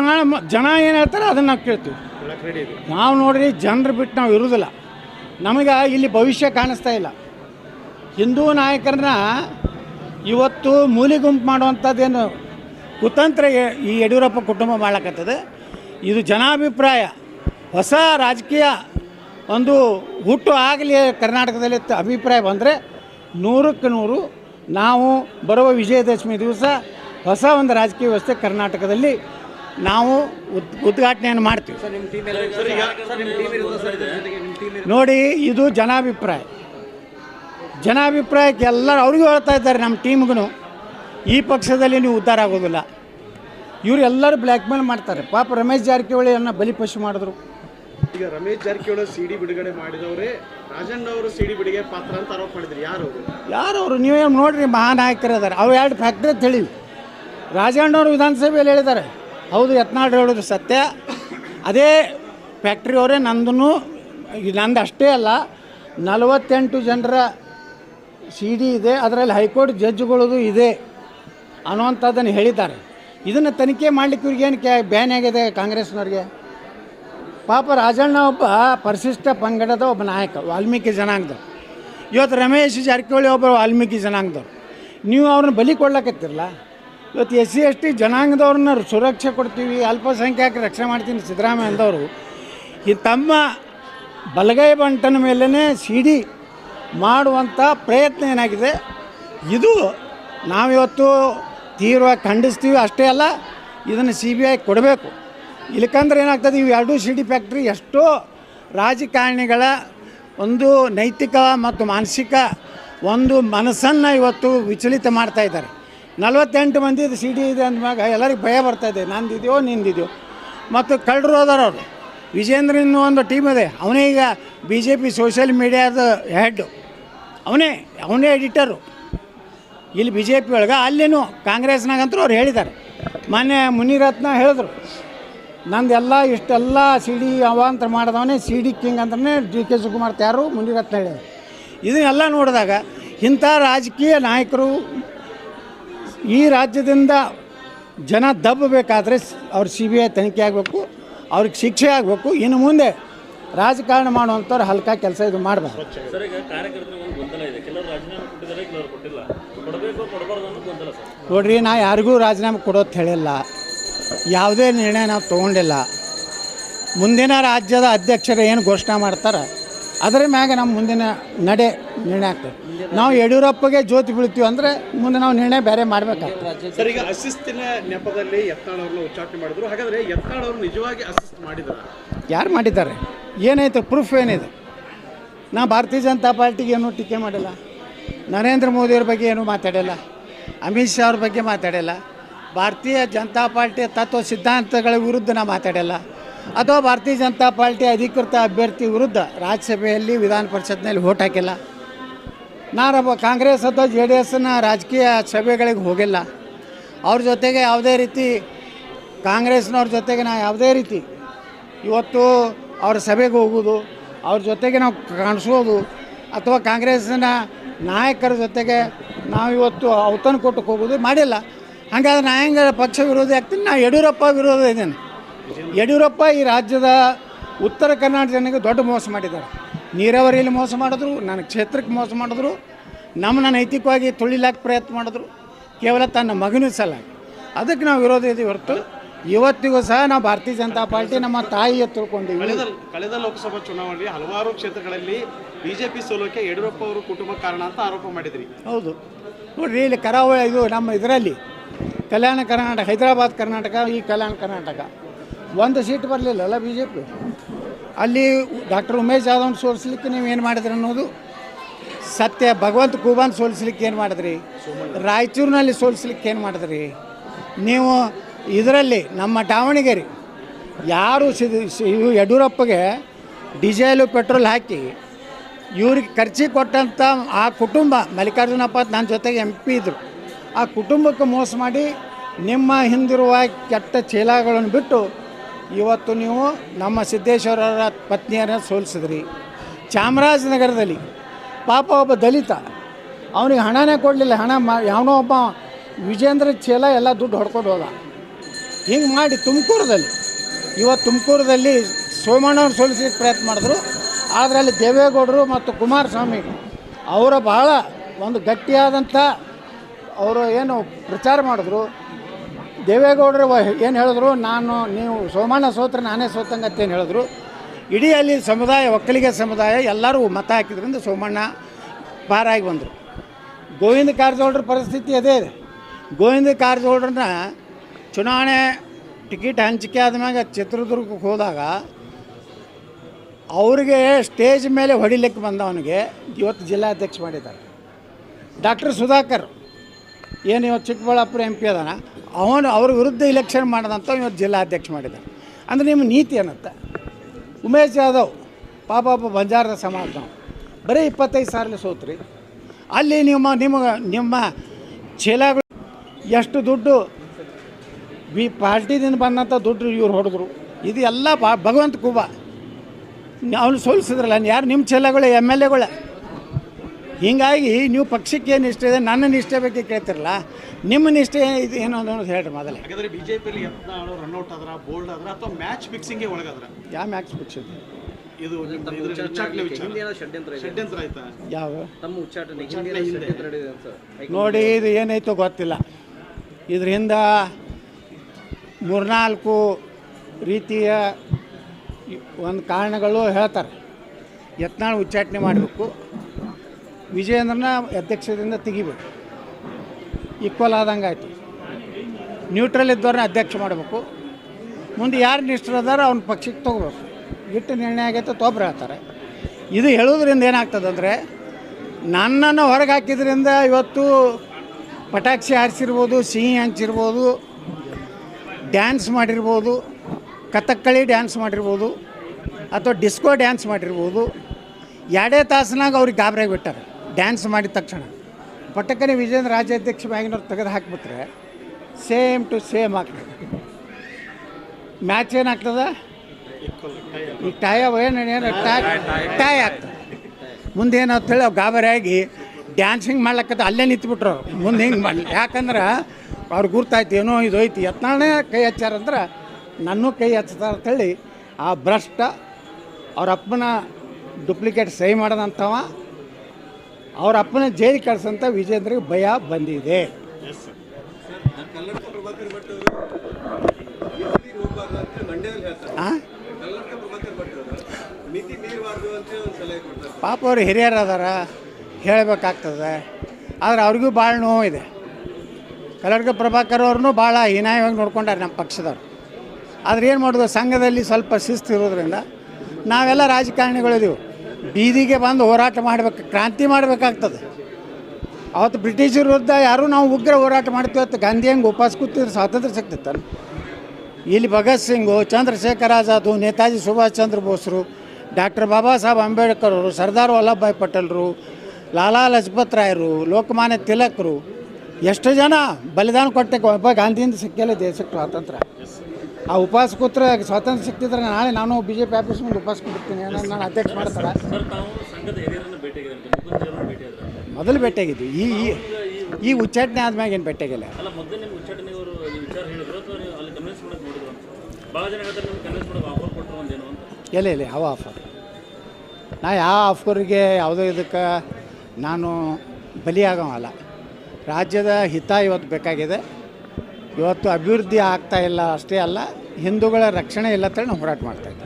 ನಾಳೆ ಮ- ಜನ ಏನು ಹೇಳ್ತಾರೆ ಅದನ್ನು ನಾವು ಕೇಳ್ತೀವಿ. ನಾವು ನೋಡ್ರಿ ಜನರು ಬಿಟ್ಟು ನಾವು ಇರೋದಿಲ್ಲ. ನಮಗೆ ಇಲ್ಲಿ ಭವಿಷ್ಯ ಕಾಣಿಸ್ತಾ ಇಲ್ಲ. ಹಿಂದೂ ನಾಯಕರನ್ನ ಇವತ್ತು ಮೂಲಿ ಗುಂಪು ಮಾಡುವಂಥದ್ದೇನು ಕುತಂತ್ರ ಈ ಯಡಿಯೂರಪ್ಪ ಕುಟುಂಬ ಮಾಡಕತ್ತದೆ ಇದು ಜನಾಭಿಪ್ರಾಯ. ಹೊಸ ರಾಜಕೀಯ ಒಂದು ಹುಟ್ಟು ಆಗಲಿ ಕರ್ನಾಟಕದಲ್ಲಿ ಅಭಿಪ್ರಾಯ ಬಂದರೆ ನೂರಕ್ಕೆ ನೂರು ನಾವು ಬರುವ ವಿಜಯದಶಮಿ ದಿವಸ ಹೊಸ ಒಂದು ರಾಜಕೀಯ ವ್ಯವಸ್ಥೆ ಕರ್ನಾಟಕದಲ್ಲಿ ನಾವು ಉದ್ ಉದ್ಘಾಟನೆಯನ್ನು ಮಾಡ್ತೀವಿ. ಸರ್ ನಿಮ್ಮ ಟೀಮ್ ಸರ್ ಸರ್ ನಿಮ್ಮ ಟೀಮ್ ಇರೋದು ಸರ್ ಇದ್ರ ಜೊತೆಗೆ ನಿಮ್ಮ ನೋಡಿ ಇದು ಜನಾಭಿಪ್ರಾಯ. ಜನಾಭಿಪ್ರಾಯಕ್ಕೆ ಎಲ್ಲರೂ ಅವ್ರಿಗೂ ಹೇಳ್ತಾ ಇದ್ದಾರೆ ನಮ್ಮ ಟೀಮ್ಗೂ ಈ ಪಕ್ಷದಲ್ಲಿ ನೀವು ಉದ್ಧಾರ ಆಗೋದಿಲ್ಲ. ಇವರು ಎಲ್ಲರೂ ಬ್ಲ್ಯಾಕ್ ಮೇಲ್ ಮಾಡ್ತಾರೆ. ಪಾಪ ರಮೇಶ್ ಜಾರಕಿಹೊಳಿಯನ್ನು ಬಲಿಪಶು ಮಾಡಿದ್ರು. ಈಗ ರಮೇಶ್ ಜಾರಕಿಹೊಳಿ ಸಿಡಿ ಬಿಡುಗಡೆ ಮಾಡಿದವರೇ ರಾಜಣ್ಣ ಅವರು ಸಿಡಿ ಬಿಡುಗಡೆ ಪಾತ್ರ ಅಂತ ಆರೋಪ ಮಾಡಿದ್ರು. ಯಾರು ಅವರು? ಯಾರು ಅವರು ನೀವೇ ನೋಡ್ರಿ ಮಹಾನಾಯಕರು ಇದ್ದಾರೆ ಅವು ಎರಡು ಫ್ಯಾಕ್ಟ್ರಿ ಅಂತ ಹೇಳಿ ರಾಜಣ್ಣವರು ವಿಧಾನಸಭೆಯಲ್ಲಿ ಹೇಳಿದ್ದಾರೆ. ಹೌದು, ಯತ್ನಾಳ್ ಹೇಳೋದು ಸತ್ಯ. ಅದೇ ಫ್ಯಾಕ್ಟ್ರಿ ಅವರೇ ನಂದು ನಂದು ಅಷ್ಟೇ ಅಲ್ಲ, ನಲವತ್ತೆಂಟು ಜನರ ಸಿ ಡಿ ಇದೆ, ಅದರಲ್ಲಿ ಹೈಕೋರ್ಟ್ ಜಡ್ಜ್ಗಳದು ಇದೆ ಅನ್ನುವಂಥದ್ದನ್ನು ಹೇಳಿದ್ದಾರೆ. ಇದನ್ನು ತನಿಖೆ ಮಾಡಲಿಕ್ಕೆ ಇವ್ರಿಗೇನು ಕ್ಯಾ ಬ್ಯಾನ್ ಆಗಿದೆ ಕಾಂಗ್ರೆಸ್ನವ್ರಿಗೆ? ಪಾಪ ರಾಜಣ್ಣ ಒಬ್ಬ ಪರಿಶಿಷ್ಟ ಪಂಗಡದ ಒಬ್ಬ ನಾಯಕ, ವಾಲ್ಮೀಕಿ ಜನಾಂಗದ. ಇವತ್ತು ರಮೇಶ್ ಜಾರಕಿಹೊಳಿ ಒಬ್ಬ ವಾಲ್ಮೀಕಿ ಜನಾಂಗದವ್ರು. ನೀವು ಅವ್ರನ್ನ ಬಲಿ ಕೊಡ್ಲಕತ್ತಿರಲ್ಲ ಇವತ್ತು ಎಸ್ ಸಿ, ಎಸ್ ಟಿ ಜನಾಂಗದವ್ರನ್ನ ಸುರಕ್ಷೆ ಕೊಡ್ತೀವಿ ಅಲ್ಪಸಂಖ್ಯಾತ ರಕ್ಷಣೆ ಮಾಡ್ತೀನಿ ಸಿದ್ದರಾಮಯ್ಯ ಅಂದವರು ಈ ತಮ್ಮ ಬಲಗೈ ಬಂಟನ ಮೇಲೇ ಸಿಡಿ ಮಾಡುವಂಥ ಪ್ರಯತ್ನ ಏನಾಗಿದೆ? ಇದು ನಾವಿವತ್ತು ತೀವ್ರವಾಗಿ ಖಂಡಿಸ್ತೀವಿ ಅಷ್ಟೇ ಅಲ್ಲ, ಇದನ್ನು ಸಿ ಬಿ ಐ ಕೊಡಬೇಕು. ಇಲ್ಲಕಂದ್ರೆ ಏನಾಗ್ತದೆ, ಇವು ಎರಡೂ ಸಿ ಡಿ ಫ್ಯಾಕ್ಟ್ರಿ ಎಷ್ಟೋ ರಾಜಕಾರಣಿಗಳ ಒಂದು ನೈತಿಕ ಮತ್ತು ಮಾನಸಿಕ ಒಂದು ಮನಸ್ಸನ್ನು ಇವತ್ತು ವಿಚಲಿತ ಮಾಡ್ತಾ ಇದ್ದಾರೆ. ನಲವತ್ತೆಂಟು ಮಂದಿದು ಸಿ ಡಿ ಇದೆ ಅಂದಮ್ಯಾಗ ಎಲ್ಲರಿಗೂ ಭಯ ಬರ್ತಾಯಿದೆ ಇದೆ. ನಂದಿದೆಯೋ, ನಿಂದಿದೆಯೋ? ಮತ್ತು ಕಳ್ಳರು ಹೋದಾರ ಅವರು. ವಿಜೇಂದ್ರ ಇನ್ನೂ ಒಂದು ಟೀಮ್ ಇದೆ. ಅವನೇ ಈಗ ಬಿ ಜೆ ಪಿ ಸೋಷಿಯಲ್ ಮೀಡಿಯಾದ ಹೆಡ್ ಅವನೇ ಅವನೇ ಎಡಿಟರು ಇಲ್ಲಿ ಬಿ ಜೆ ಪಿ ಒಳಗೆ ಅಲ್ಲೇನು ಕಾಂಗ್ರೆಸ್ನಾಗಂತೂ ಅವ್ರು ಹೇಳಿದ್ದಾರೆ. ಮೊನ್ನೆ ಮುನಿರತ್ನ ಹೇಳಿದ್ರು. ನಂದೆಲ್ಲ ಇಷ್ಟೆಲ್ಲ ಸಿ ಡಿ ಅವಾಂತರ ಮಾಡಿದವನೇ ಸಿ ಡಿ ಕಿಂಗ್ ಅಂದ್ರೆ ಡಿ ಕೆ ಶಿವಕುಮಾರ್ ಯಾರು ಮುನಿರತ್ನ ಹೇಳಿದ್ರು. ಇದನ್ನೆಲ್ಲ ನೋಡಿದಾಗ ಇಂಥ ರಾಜಕೀಯ ನಾಯಕರು ಈ ರಾಜ್ಯದಿಂದ ಜನ ದಬ್ಬಬೇಕಾದ್ರೆ ಅವ್ರ ಸಿ ಬಿ ಐ ತನಿಖೆ ಆಗಬೇಕು ಅವ್ರಿಗೆ ಶಿಕ್ಷೆ ಆಗಬೇಕು. ಇನ್ನು ಮುಂದೆ ರಾಜಕಾರಣ ಮಾಡುವಂಥವ್ರು ಹಲ್ಕ ಕೆಲಸ ಇದು ಮಾಡಬಾರ್ದು. ನೋಡ್ರಿ ನಾ ಯಾರಿಗೂ ರಾಜೀನಾಮೆ ಕೊಡೋದು ಹೇಳಿಲ್ಲ. ಯಾವುದೇ ನಿರ್ಣಯ ನಾವು ತೊಗೊಂಡಿಲ್ಲ. ಮುಂದಿನ ರಾಜ್ಯದ ಅಧ್ಯಕ್ಷರು ಏನು ಘೋಷಣೆ ಮಾಡ್ತಾರೆ? ಅದರ ಮ್ಯಾಗ ನಮ್ಮ ಮುಂದಿನ ನಡೆ ನಿರ್ಣಯ ಆಗ್ತದೆ. ನಾವು ಯಡಿಯೂರಪ್ಪಗೆ ಜ್ಯೋತಿ ಬೀಳ್ತೀವಿ ಅಂದ್ರೆ ಮುಂದೆ ನಾವು ನಿರ್ಣಯ ಬೇರೆ ಮಾಡಬೇಕಾಗ್ತದೆ. ಸರ್ ಈಗ ಅಸಿಸ್ತಿನ ನೆಪದಲ್ಲಿ ಯತ್ನಾಳ್ ಅವ್ರನ್ನ ಉಚ್ಚಾಟನೆ ಮಾಡಿದ್ರು. ಹಾಗಾದ್ರೆ ಯತ್ನಾಳ್ ಅವರು ನಿಜವಾಗಿ ಅಸಿಸ್ಟ್ ಮಾಡಿದ್ರ? ಯಾರು ಮಾಡಿದ್ದಾರೆ? ಏನಾಯ್ತು? ಪ್ರೂಫ್ ಏನಿದೆ? ನಾ ಭಾರತೀಯ ಜನತಾ ಪಾರ್ಟಿಗೆ ಏನು ಟೀಕೆ ಮಾಡಿಲ್ಲ. ನರೇಂದ್ರ ಮೋದಿಯವ್ರ ಬಗ್ಗೆ ಏನೂ ಮಾತಾಡಿಲ್ಲ. ಅಮಿತ್ ಶಾ ಅವ್ರ ಬಗ್ಗೆ ಮಾತಾಡಿಲ್ಲ. ಭಾರತೀಯ ಜನತಾ ಪಾರ್ಟಿಯ ತತ್ವ ಸಿದ್ಧಾಂತಗಳ ವಿರುದ್ಧ ನಾ ಮಾತಾಡಿಲ್ಲ. ಅಥವಾ ಭಾರತೀಯ ಜನತಾ ಪಾರ್ಟಿ ಅಧಿಕೃತ ಅಭ್ಯರ್ಥಿ ವಿರುದ್ಧ ರಾಜ್ಯಸಭೆಯಲ್ಲಿ ವಿಧಾನ ಪರಿಷತ್ನಲ್ಲಿ ಓಟ್ ಹಾಕಿಲ್ಲ. ನಾನು ಕಾಂಗ್ರೆಸ್ ಅಥವಾ ಜೆ ಡಿ ಎಸ್ನ ರಾಜಕೀಯ ಸಭೆಗಳಿಗೆ ಹೋಗಿಲ್ಲ. ಅವ್ರ ಜೊತೆಗೆ ಯಾವುದೇ ರೀತಿ ಕಾಂಗ್ರೆಸ್ನವ್ರ ಜೊತೆಗೆ ನಾ ಯಾವುದೇ ರೀತಿ ಇವತ್ತು ಅವ್ರ ಸಭೆಗೆ ಹೋಗೋದು ಅವ್ರ ಜೊತೆಗೆ ನಾವು ಕಾಣಿಸೋದು ಅಥವಾ ಕಾಂಗ್ರೆಸ್ನ ನಾಯಕರ ಜೊತೆಗೆ ನಾವು ಇವತ್ತು ಔತಣ ಕೊಟ್ಟಕ್ಕೆ ಹೋಗೋದು ಮಾಡಿಲ್ಲ. ಹಾಗಾದ್ರೆ ನಾ ಹೆಂಗೆ ಪಕ್ಷ ವಿರೋಧಿ ಆಗ್ತೀನಿ? ನಾ ಯಡಿಯೂರಪ್ಪ ವಿರೋಧ ಇದ್ದೇನೆ. ಯಡಿಯೂರಪ್ಪ ಈ ರಾಜ್ಯದ ಉತ್ತರ ಕರ್ನಾಟಕ ಜನಕ್ಕೆ ದೊಡ್ಡ ಮೋಸ ಮಾಡಿದ್ದಾರೆ. ನೀರಾವರಿಯಲ್ಲಿ ಮೋಸ ಮಾಡಿದ್ರು ನನ್ನ ಕ್ಷೇತ್ರಕ್ಕೆ ಮೋಸ ಮಾಡಿದ್ರು ನಮ್ಮನ್ನು ನೈತಿಕವಾಗಿ ತುಳಿಲಾಕ ಪ್ರಯತ್ನ ಮಾಡಿದ್ರು ಕೇವಲ ತನ್ನ ಮಗನ ಸಲ ಅದಕ್ಕೆ ನಾವು ವಿರೋಧ ಇದ್ದೀವಿ ಹೊರತು ಇವತ್ತಿಗೂ ಸಹ ನಾವು ಭಾರತೀಯ ಜನತಾ ಪಾರ್ಟಿ ನಮ್ಮ ತಾಯಿಯ ತಿಳ್ಕೊಂಡಿವಿ. ಕಳೆದ ಕಳೆದ ಲೋಕಸಭಾ ಚುನಾವಣೆಯಲ್ಲಿ ಹಲವಾರು ಕ್ಷೇತ್ರಗಳಲ್ಲಿ ಬಿಜೆಪಿ ಸೋಲೋಕೆ ಯಡಿಯೂರಪ್ಪ ಅವರು ಕುಟುಂಬ ಕಾರಣ ಅಂತ ಆರೋಪ ಮಾಡಿದ್ರಿ. ಹೌದು. ನೋಡ್ರಿ ಇಲ್ಲಿ ಕರಾವಳಿ ಇದು ನಮ್ಮ ಇದರಲ್ಲಿ ಕಲ್ಯಾಣ ಕರ್ನಾಟಕ ಹೈದರಾಬಾದ್ ಕರ್ನಾಟಕ ಈ ಕಲ್ಯಾಣ ಕರ್ನಾಟಕ. ಒಂದು ಸೀಟ್ ಬರಲಿಲ್ಲಲ್ಲ ಬಿ ಜೆ ಪಿ ಅಲ್ಲಿ ಡಾಕ್ಟರ್ ಉಮೇಶ್ ಜಾಧವ್ನ ಸೋಲಿಸ್ಲಿಕ್ಕೆ ನೀವು ಏನು ಮಾಡಿದ್ರಿ ಅನ್ನೋದು? ಸತ್ಯ, ಭಗವಂತ ಕೂಬಾನ್ ಸೋಲಿಸ್ಲಿಕ್ಕೆ ಏನು ಮಾಡಿದ್ರಿ? ರಾಯಚೂರಿನಲ್ಲಿ ಸೋಲಿಸ್ಲಿಕ್ಕೆ ಏನು ಮಾಡಿದ್ರಿ? ನೀವು ಇದರಲ್ಲಿ ನಮ್ಮ ದಾವಣಗೆರೆ, ಯಾರು ಯಡಿಯೂರಪ್ಪಗೆ ಡೀಸೆಲು, ಪೆಟ್ರೋಲ್ ಹಾಕಿ ಇವ್ರಿಗೆ ಖರ್ಚಿ ಕೊಟ್ಟಂಥ ಆ ಕುಟುಂಬ ಮಲ್ಲಿಕಾರ್ಜುನಪ್ಪ ನನ್ನ ಜೊತೆಗೆ ಎಂ ಪಿ ಇದ್ದರು ಆ ಕುಟುಂಬಕ್ಕೆ ಮೋಸ ಮಾಡಿ ನಿಮ್ಮ ಹಿಂದಿರುವ ಕೆಟ್ಟ ಚೀಲಗಳನ್ನು ಬಿಟ್ಟು ಇವತ್ತು ನೀವು ನಮ್ಮ ಸಿದ್ದೇಶ್ವರರ ಪತ್ನಿಯರನ್ನ ಸೋಲಿಸಿದ್ರಿ. ಚಾಮರಾಜನಗರದಲ್ಲಿ ಪಾಪ ಒಬ್ಬ ದಲಿತ, ಅವನಿಗೆ ಹಣನೇ ಕೊಡಲಿಲ್ಲ, ಹಣ ಮಾ, ಯಾವನೋ ಒಬ್ಬ ವಿಜೇಂದ್ರ ಚೇಲ ಎಲ್ಲ ದುಡ್ಡು ಹೊಡ್ಕೊಂಡು ಹೋದ. ಹಿಂಗೆ ಮಾಡಿ ತುಮಕೂರದಲ್ಲಿ, ಇವತ್ತು ತುಮಕೂರದಲ್ಲಿ ಸೋಮಣ್ಣವ್ರು ಸೋಲಿಸಲಿಕ್ಕೆ ಪ್ರಯತ್ನ ಮಾಡಿದ್ರು. ಅದರಲ್ಲಿ ದೇವೇಗೌಡರು ಮತ್ತು ಕುಮಾರಸ್ವಾಮಿ, ಅವರ ಭಾಳ ಒಂದು ಗಟ್ಟಿಯಾದಂಥ, ಅವರು ಏನು ಪ್ರಚಾರ ಮಾಡಿದ್ರು. ದೇವೇಗೌಡರು ಏನು ಹೇಳಿದ್ರು, ನಾನು, ನೀವು ಸೋಮಣ್ಣ ಸೋತ್ರ, ನಾನೇ ಸೋತಂಗತ್ತೆ ಏನು ಹೇಳಿದ್ರು, ಇಡೀ ಅಲ್ಲಿ ಸಮುದಾಯ, ಒಕ್ಕಲಿಗ ಸಮುದಾಯ ಎಲ್ಲರೂ ಮತ ಹಾಕಿದ್ರಿಂದ ಸೋಮಣ್ಣ ಪಾರಾಗಿ ಬಂದರು. ಗೋವಿಂದ ಕಾರಜೋಳರ ಪರಿಸ್ಥಿತಿ ಅದೇ ಗೋವಿಂದ ಕಾರಜೋಳರನ್ನ ಚುನಾವಣೆ ಟಿಕೆಟ್ ಹಂಚಿಕೆ ಆದಮ್ಯಾಗ ಚಿತ್ರದುರ್ಗಕ್ಕೆ ಹೋದಾಗ ಅವ್ರಿಗೆ ಸ್ಟೇಜ್ ಮೇಲೆ ಹೊಡಿಲಿಕ್ಕೆ ಬಂದವನಿಗೆ ಇವತ್ತು ಜಿಲ್ಲಾಧ್ಯಕ್ಷ ಮಾಡಿದ್ದಾರೆ. ಡಾಕ್ಟರ್ ಸುಧಾಕರ್, ಏನು ಇವತ್ತು ಚಿಕ್ಕಬಳ್ಳಾಪುರ ಎಂ ಪಿ ಅದಾನ ಅವನು ಅವ್ರ ವಿರುದ್ಧ ಇಲೆಕ್ಷನ್ ಮಾಡಿದಂಥ ಇವತ್ತು ಜಿಲ್ಲಾಧ್ಯಕ್ಷ ಮಾಡಿದ್ದಾರೆ. ಅಂದರೆ ನಿಮ್ಮ ನೀತಿ ಏನಂತ? ಉಮೇಶ್ ಯಾದವ್ ಪಾಪ ಪಾಪ ಬಂಜಾರದ ಸಮಾಜ ಬರೀ ಇಪ್ಪತ್ತೈದು ಸಾವಿರ ಸೋತ್ರಿ. ಅಲ್ಲಿ ನಿಮ್ಮ ನಿಮಗೆ ನಿಮ್ಮ ಚೀಲಗಳು ಎಷ್ಟು ದುಡ್ಡು ಬಿ ಪಾರ್ಟಿದಿಂದ ಬಂದಂಥ ದುಡ್ಡು ಇವ್ರು ಹೊಡೆದ್ರು. ಇದು ಎಲ್ಲ ಭಗವಂತ ಕುಬ. ಅವನು ಸೋಲಿಸಿದ್ರಲ್ಲ ಯಾರು ನಿಮ್ಮ ಚೀಲಗಳು, ಎಂ ಎಲ್ ಎಗಳ? ಹೀಗಾಗಿ ನೀವು ಪಕ್ಷಕ್ಕೆ ಏನು ಇಷ್ಟ ಇದೆ ನನ್ನ ನಿಷ್ಠೆ ಬಗ್ಗೆ ಕೇಳ್ತಿರಲ್ಲ. ನಿಮ್ಮ ನಿಷ್ಠೆ ಇದು ಏನು ಅನ್ನೋದು ಹೇಳ್ರಿ ಮೊದಲೇ. ಹಾಗಾದ್ರೆ ಬಿಜೆಪಿಯಲ್ಲಿ ರನ್ ರನ್ಔಟ್ ಆದ್ರ ಬೋಲ್ಡ್ ಆದ್ರ ಅಥವಾ ಮ್ಯಾಚ್ ಫಿಕ್ಸಿಂಗ್ ಒಳಗಾದ್ರ? ಯಾವ ಮ್ಯಾಚ್ ಪಕ್ಷ ಇದು ಷಡ್ಯಂತ್ರ ಇದೆ. ಷಡ್ಯಂತ್ರ ಆಯ್ತಾ? ಯಾವ ತಮ್ಮ ಉಚ್ಚಾಟನೆ ನೋಡಿ ಇದು ಏನೈತೋ ಗೊತ್ತಿಲ್ಲ. ಇದರಿಂದ ಮೂರ್ನಾಲ್ಕು ರೀತಿಯ ಒಂದು ಕಾರಣಗಳು ಹೇಳ್ತಾರೆ. ಯತ್ನಾಳ್ ಉಚ್ಚಾಟನೆ ಮಾಡಬೇಕು. ವಿಜಯೇಂದ್ರನ ಅಧ್ಯಕ್ಷದಿಂದ ತೆಗಿಬೇಕು. ಈಕ್ವಲ್ ಆದಂಗೆ ಆಯಿತು. ನ್ಯೂಟ್ರಲ್ ಇದ್ದವ್ರನ್ನ ಅಧ್ಯಕ್ಷ ಮಾಡಬೇಕು. ಮುಂದೆ ಯಾರು ನಿಷ್ಠರದಾರ ಅವ್ನ ಪಕ್ಷಕ್ಕೆ ತೊಗೋಬೇಕು. ಇಟ್ಟು ನಿರ್ಣಯ ಆಗೈತೆ ತೊಬ್ಬರು ಹೇಳ್ತಾರೆ. ಇದು ಹೇಳೋದ್ರಿಂದ ಏನಾಗ್ತದಂದರೆ ನನ್ನನ್ನು ಹೊರಗೆ ಹಾಕಿದ್ರಿಂದ ಇವತ್ತು ಪಟಾಕ್ಷಿ ಹಾರಿಸಿರ್ಬೋದು, ಸಿಹಿ ಹಂಚಿರ್ಬೋದು ಡ್ಯಾನ್ಸ್ ಮಾಡಿರ್ಬೋದು, ಕಥಕ್ಕಳಿ ಡ್ಯಾನ್ಸ್ ಮಾಡಿರ್ಬೋದು, ಅಥವಾ ಡಿಸ್ಕೋ ಡ್ಯಾನ್ಸ್ ಮಾಡಿರ್ಬೋದು, ಎರಡೇ ತಾಸಿನಾಗ ಅವ್ರಿಗೆ ಗಾಬರಿಯಾಗಿ ಬಿಟ್ಟಾರೆ ಡ್ಯಾನ್ಸ್ ಮಾಡಿದ ತಕ್ಷಣ ಪಟಕನೆ ವಿಜೇಂದ್ರ ರಾಜ್ಯಾಧ್ಯಕ್ಷ ಬ್ಯಾಂಗ್ನವ್ರು ತೆಗೆದು ಹಾಕಿಬಿಟ್ರೆ ಸೇಮ್ ಟು ಸೇಮ್ ಆಗ್ತದೆ. ಮ್ಯಾಚ್ ಏನಾಗ್ತದೆ ಈ ಟೈ ಏನು ಏನು ಟೈ ಟೈ ಆಗ್ತದೆ. ಮುಂದೆ ಹೇಳಿ ಅವು ಗಾಬರಿಯಾಗಿ ಡ್ಯಾನ್ಸಿಂಗ್ ಮಾಡ್ಲಕ್ಕದ ಅಲ್ಲೇ ನಿಂತ್ಬಿಟ್ರು. ಅವ್ರು ಮುಂದೆ ಹಿಂಗೆ ಮಾಡಿ, ಯಾಕಂದ್ರೆ ಅವ್ರು ಗುರ್ತಾಯ್ತು, ಏನೋ ಇದು ಐತಿ ಯತ್ನಾಳೇ ಕೈ ಹಚ್ಚಾರಂದ್ರೆ ನನ್ನೂ ಕೈ ಹಚ್ತಾರ ಅಂತೇಳಿ ಆ ಭ್ರಷ್ಟ ಅವ್ರ ಅಪ್ಪನ ಡುಪ್ಲಿಕೇಟ್ ಸಹಿ ಮಾಡದಂಥವ ಅವ್ರ ಅಪ್ಪನ ಜೈಲಿಗೆ ಕಳ್ಸಂತ ವಿಜೇಂದ್ರಿಗೆ ಭಯ ಬಂದಿದೆ? ಪಾಪ ಅವ್ರು ಹಿರಿಯರು ಅದಾರ ಹೇಳಬೇಕಾಗ್ತದೆ. ಆದ್ರೆ ಅವ್ರಿಗೂ ಭಾಳ ಇದೆ. ಕಲರ್ಗ ಪ್ರಭಾಕರ್ ಅವ್ರನ್ನೂ ಭಾಳ ಹೀನಾಯವಾಗಿ ನೋಡ್ಕೊಂಡಾರೆ ನಮ್ಮ ಪಕ್ಷದವ್ರು. ಆದ್ರೆ ಏನು ಮಾಡೋದು ಸಂಘದಲ್ಲಿ ಸ್ವಲ್ಪ ಶಿಸ್ತು ಇರೋದ್ರಿಂದ ನಾವೆಲ್ಲ ರಾಜಕಾರಣಿಗಳಿದ್ದೀವಿ ಬೀದಿಗೆ ಬಂದು ಹೋರಾಟ ಮಾಡಬೇಕು, ಕ್ರಾಂತಿ ಮಾಡಬೇಕಾಗ್ತದೆ. ಅವತ್ತು ಬ್ರಿಟಿಷರ ವಿರುದ್ಧ ಯಾರು ನಾವು ಉಗ್ರ ಹೋರಾಟ ಮಾಡ್ತೀವಿ ಅಂತ ಗಾಂಧಿ ಹಂಗೆ ಉಪವಾಸ ಕೂತಿದ್ರೆ, ಸ್ವಾತಂತ್ರ್ಯ ಸಿಗ್ತಿತ್ತಲ್ಲ. ಇಲ್ಲಿ ಭಗತ್ ಸಿಂಗು, ಚಂದ್ರಶೇಖರ್ ಆಜಾದ್, ನೇತಾಜಿ ಸುಭಾಷ್ ಚಂದ್ರ ಬೋಸ್ರು ಡಾಕ್ಟರ್ ಬಾಬಾ ಸಾಹೇಬ್ ಅಂಬೇಡ್ಕರ್ ಅವರು ಸರ್ದಾರ್ ವಲ್ಲಭಭಾಯ್ ಪಟೇಲ್ರು ಲಾಲಾ ಲಜಪತ್ ರಾಯರು ಲೋಕಮಾನ್ಯ ತಿಲಕರು ಎಷ್ಟು ಜನ ಬಲಿದಾನ ಕೊಟ್ಟೆ ಒಬ್ಬ ಗಾಂಧಿಯಿಂದ ಸಿಕ್ಕಿಲ್ಲ ದೇಶಕ್ಕೆ ಸ್ವಾತಂತ್ರ್ಯ. ಆ ಉಪವಾಸ ಕೂತ್ರೆ ಸ್ವಾತಂತ್ರ್ಯ ಸಿಕ್ತಿದ್ರೆ ನಾಳೆ ನಾನು ಬಿ ಜೆ ಪಿ ಆಫೀಸ್ ಮುಂದೆ ಉಪವಾಸ ಕೊಡ್ತೀನಿ ನಾನು ಅಧ್ಯಕ್ಷ ಮಾಡ್ತಾರೆ? ಮೊದಲು ಭೇಟಿಯಾಗಿದ್ದು ಈ ಈ ಈ ಉಚ್ಚಾಟನೆ ಆದ್ಮ್ಯಾಗ ಏನು ಭೇಟಿಯಾಗಿಲ್ಲ. ಎಲ್ಲ ಎಲ್ಲಿ ಯಾವ ಆಫರ್ ನಾ ಯಾವ ಆಫರ್ಗೆ ಯಾವುದೋ ಇದಕ್ಕೆ ನಾನು ಬಲಿಯಾಗವಲ್ಲ. ರಾಜ್ಯದ ಹಿತ ಇವತ್ತು ಬೇಕಾಗಿದೆ. ಇವತ್ತು ಅಭಿವೃದ್ಧಿ ಆಗ್ತಾ ಇಲ್ಲ ಅಷ್ಟೇ ಅಲ್ಲ ಹಿಂದೂಗಳ ರಕ್ಷಣೆ ಇಲ್ಲ ಅಂತೇಳಿ ಹೋರಾಟ ಮಾಡ್ತಾಯಿದ್ದೀವಿ